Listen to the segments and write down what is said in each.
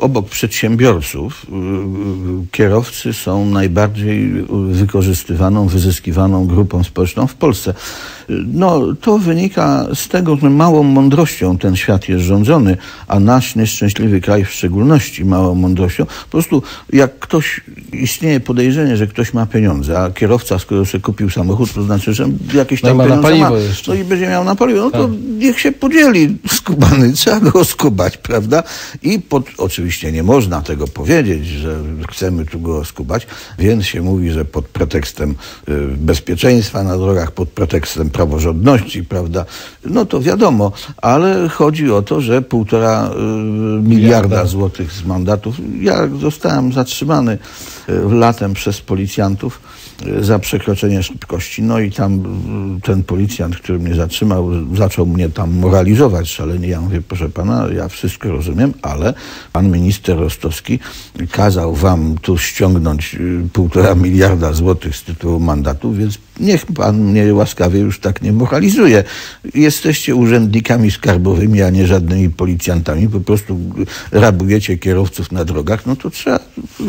obok przedsiębiorców y, y, kierowcy są najbardziej wykorzystywaną, wyzyskiwaną grupą społeczną w Polsce. No, to wynika z tego, że małą mądrością ten świat jest rządzony, a nasz nieszczęśliwy kraj w szczególności małą mądrością. Po prostu jak ktoś, istnieje podejrzenie, że ktoś ma pieniądze, a kierowca, skoro sobie kupił samochód, to znaczy, że jakieś tam No ma na pieniądze paliwo ma, jeszcze. no i będzie miał na paliwo, no to Tak. niech się podzieli skubany, trzeba go skubać, prawda? I pod, oczywiście nie można tego powiedzieć, że chcemy tu go skubać, więc się mówi, że pod pretekstem y, bezpieczeństwa na drogach, pod pretekstem praworządności, prawda? No to wiadomo, ale chodzi o to, że półtora y, miliarda złotych z mandatów. Ja zostałem zatrzymany y, latem przez policjantów y, za przekroczenie szybkości. No i tam ten policjant, który mnie zatrzymał, zaczął mnie tam moralizować szalenie. Ja mówię, proszę pana, ja wszystko rozumiem, ale pan minister Rostowski kazał wam tu ściągnąć półtora miliarda złotych z tytułu mandatu, więc niech pan mnie łaskawie już tak nie moralizuje. Jesteście urzędnikami skarbowymi, a nie żadnymi policjantami. Po prostu rabujecie kierowców na drogach, no to trzeba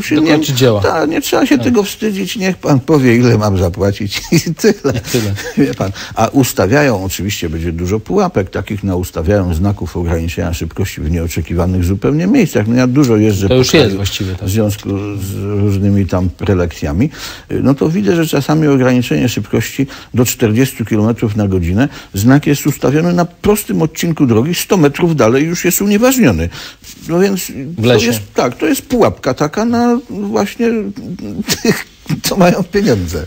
się Dokończyć dzieła. Ta, nie trzeba się tego wstydzić. Niech pan powie, ile mam zapłacić i tyle. tyle. Wie pan. A ustawiają, oczywiście będzie dużo pułapek takich, na ustawiają znaków ograniczenia szybkości w nieoczekiwanych zupełnie miejscach. No ja dużo jeżdżę To już jest właściwie, tak. w związku z różnymi tam prelekcjami, no to widzę, że czasami ograniczenie szybkości do 40 km na godzinę, znak jest ustawiony na prostym odcinku drogi, 100 metrów dalej już jest unieważniony. No więc W to jest, tak, to jest pułapka taka na właśnie tych, co mają pieniądze.